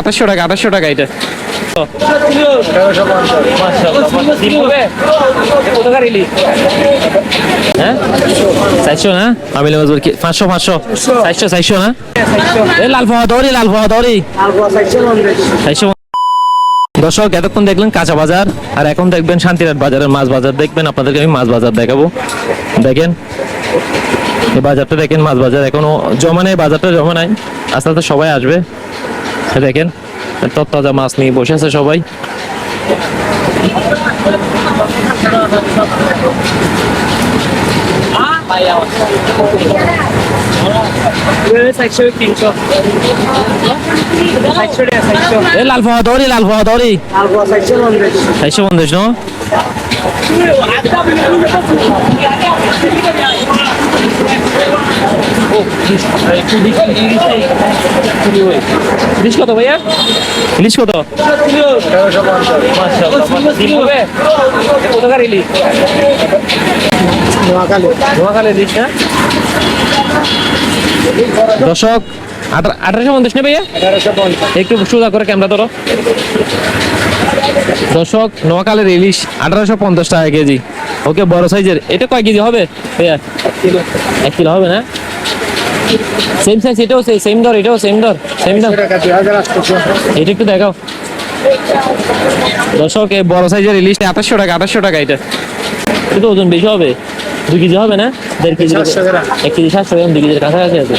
আঠাশশো টাকা আঠাশশো টাকা এটা না পাঁচশো পাঁচশো এই দর্শক, এতক্ষণ দেখলেন কাঁচা বাজার, আর এখন দেখবেন শান্তিরাট বাজারের মাছ বাজার। দেখবেন আপনাদেরকে আমি মাছ বাজার দেখাবো। দেখেন এই বাজারটা দেখেন মাছ বাজার এখনও জমা নেই বাজারটা জমা নাই। আস্তে আস্তে সবাই আসবে। দেখেন তত্তাজা মাছ নিয়ে বসে আছে সবাই। লাল পাওয়া দৌড়ি লাল পাওয়া দৌড়ি চারশো পঞ্চাশ ন? ইলিশ। কত ভাইয়া? ইলিশ কত কোথাকার ইলিশ? নোয়াখালী। ইলিশ না? দর্শক আঠারোশো পঞ্চাশ না ভাইয়া? একটু সোজা করে ক্যামেরা ধরো। দর্শক নোয়াখালীর ইলিশ আঠারোশো পঞ্চাশ টাকা কেজি। ওকে বড় সাইজের। এটা কয় কেজি হবে? ভাইয়া এক কিলো হবে না? সেম সাইজ এটাও সেম দর এটাও সেম দর সেম দর এটা একটু দেখাও। দর্শক এই বড় সাইজের ইলিশ আঠাশশো টাকা আঠাশশো টাকা এটা। এটা ওজন বেশি হবে। দুই কেজি হবে না? দেড় কেজি এক কেজি সাতশো গ্রাম দুই কেজির কাছাকাছি আছে।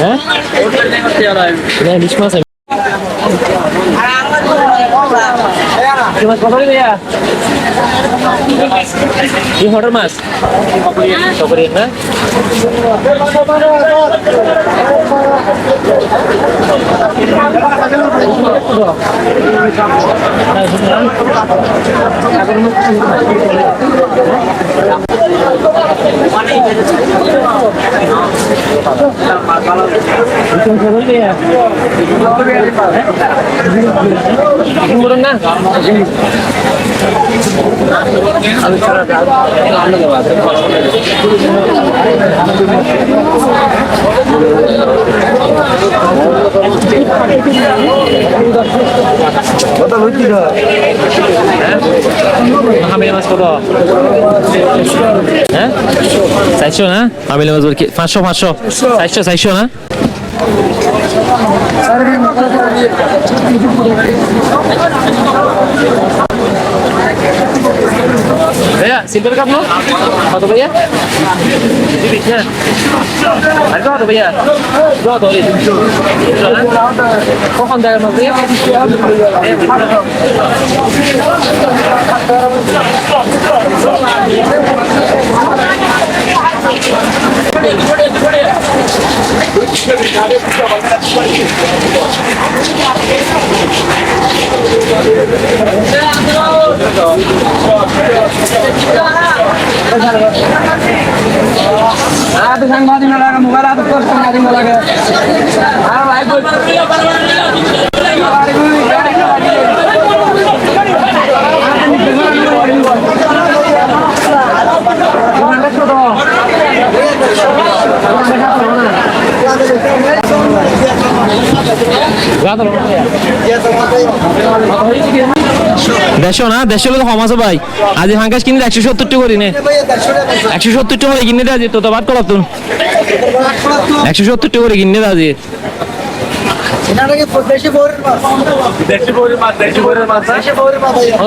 হ্যাঁ? ইলিশ মাছ আমি- কি মাছ কত করে ভাইয়া কি হটার মাছ সপরিয়ান না বলুন না? হামিল মাছ কত হ্যাঁ চারশো না হামিল মাছ পাঁচশো পাঁচশো। চারশো চারশো না ভাইয়া সিলভার কাপ কত ভাইয়া তিরিশ না আর কত ভাইয়া লাগে রে কখন দেখানো দেড়শো না দেড়শো তো কম ভাই। আজ হাঙ্কাস কিনে একশো সত্তর টাকা করি নে। একশো সত্তর করে কিনে দে আজ তো বাদ করাতুন একশো সত্তর করে কিনে দে আজ।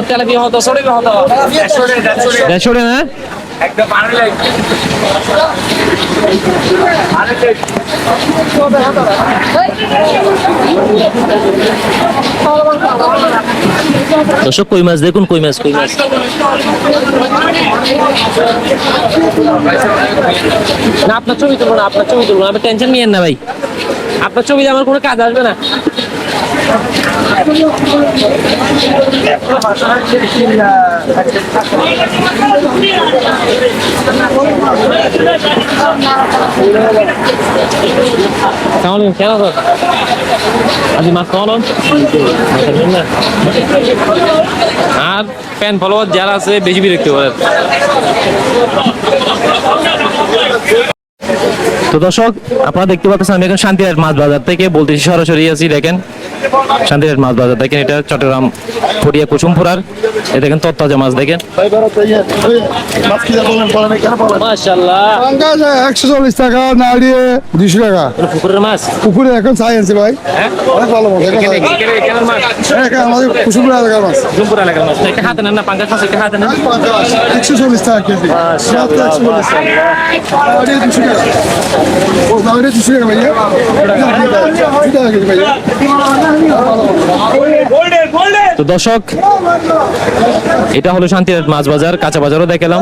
তেলাপিয়া হতো হতো দেড়শো দর্শক, কই মাছ দেখুন, কই মাছ কই মাছ? না, আপনার ছবি তুলবো না, আপনার ছবি তুলবো আপনি টেনশন নিয়েন না ভাই। আপনার ছবি আমার কোনো কাজ আসবে না। কেমন আজি মাছ কেমন আর ফ্যান ফলোয়ার যারা আছে, বেশি বিরক্ত করে তো দর্শক, আপনারা দেখতে পাচ্ছেন আমি এখন শান্তিহাট মাছ বাজার থেকে বলতেছি সরাসরি আছি, দেখেন। শান্তিহাট মাছ বাজার। দেখেন এটা চট্টগ্রাম ফটিয়া কুসুমপুরার। এ দেখেন তত্তাজা মাছ দেখেন। একশো চল্লিশ টাকা নাড়িয়ে দুশো টাকা। পুকুরের মাছ? পুকুরে এখন চাই আনছি ভাই। হ্যাঁ? অনেক ভালো মাছ হ্যাঁ, এখানে আমাদের কুসুমপুর এলাকার মাছ। জুমপুর এলাকার মাছ। একটা হাতে না পাঙ্গাস মাছ একটা হাতে নেন। একশো চল্লিশ টাকা কেজি। একশো চল্লিশ টাকা। দুশো টাকা। দুশো টাকা ভাইয়া। দুশো টাকা কেজি ভাইয়া। তো দর্শক এটা হলো শান্তির মাছ বাজার কাঁচা বাজারও দেখালাম।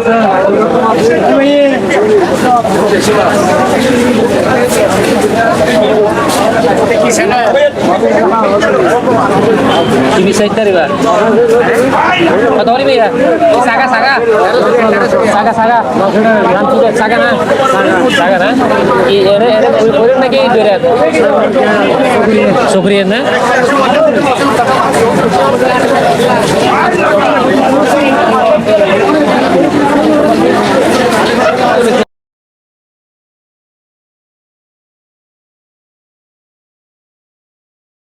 না ভাইয়া হ্যাঁ আর ধরি ভাইয়া দুপুরে দুপুরে দুপুরে না Ini saya cari pak. Atau ini ya? Saga saga. Saga saga. Nanti